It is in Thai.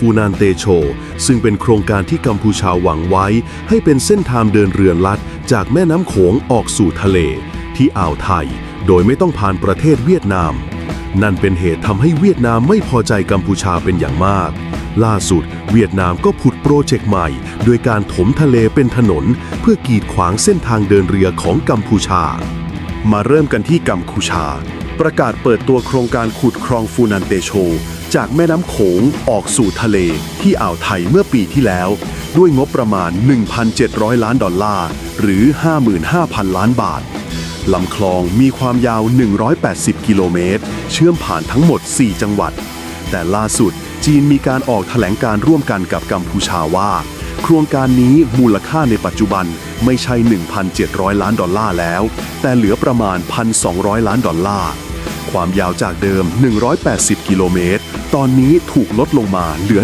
ฟูนานเตโช ซึ่งเป็นโครงการที่กัมพูชาหวังไว้ ให้เป็นเส้นทางเดินเรือลัด จากแม่น้ำโขงออกสู่ทะเล ที่อ่าวไทย โดยไม่ต้องผ่านประเทศเวียดนาม นั่นเป็นเหตุทำให้เวียดนามไม่พอใจกัมพูชาเป็นอย่างมาก ล่าสุด เวียดนามก็ผุดโปรเจกต์ใหม่โดยการถมทะเลเป็นถนน เพื่อกีดขวางเส้นทางเดินเรือของกัมพูชา มาเริ่มกันที่กัมพูชาประกาศเปิดตัวโครงการขุดคลองฟูนันเตโช จากแม่น้ำโขงออกสู่ทะเลที่อ่าวไทยเมื่อปีที่แล้ว ด้วยงบประมาณ 1,700 ล้านดอลลาร์ หรือ 55,000 ล้านบาทลำคลองมีความยาว 180 กิโลเมตร เชื่อมผ่านทั้งหมด 4 จังหวัด แต่ล่าสุดจีนมีการออกแถลงการร่วมกันกับกัมพูชาว่า โครงการนี้มูลค่าในปัจจุบันไม่ใช่ 1,700 ล้านดอลลาร์แล้ว แต่เหลือประมาณ 1,200 ล้านดอลลาร์ ความยาวจากเดิม 180 กิโลเมตร ตอนนี้ถูกลดลงมาเหลือ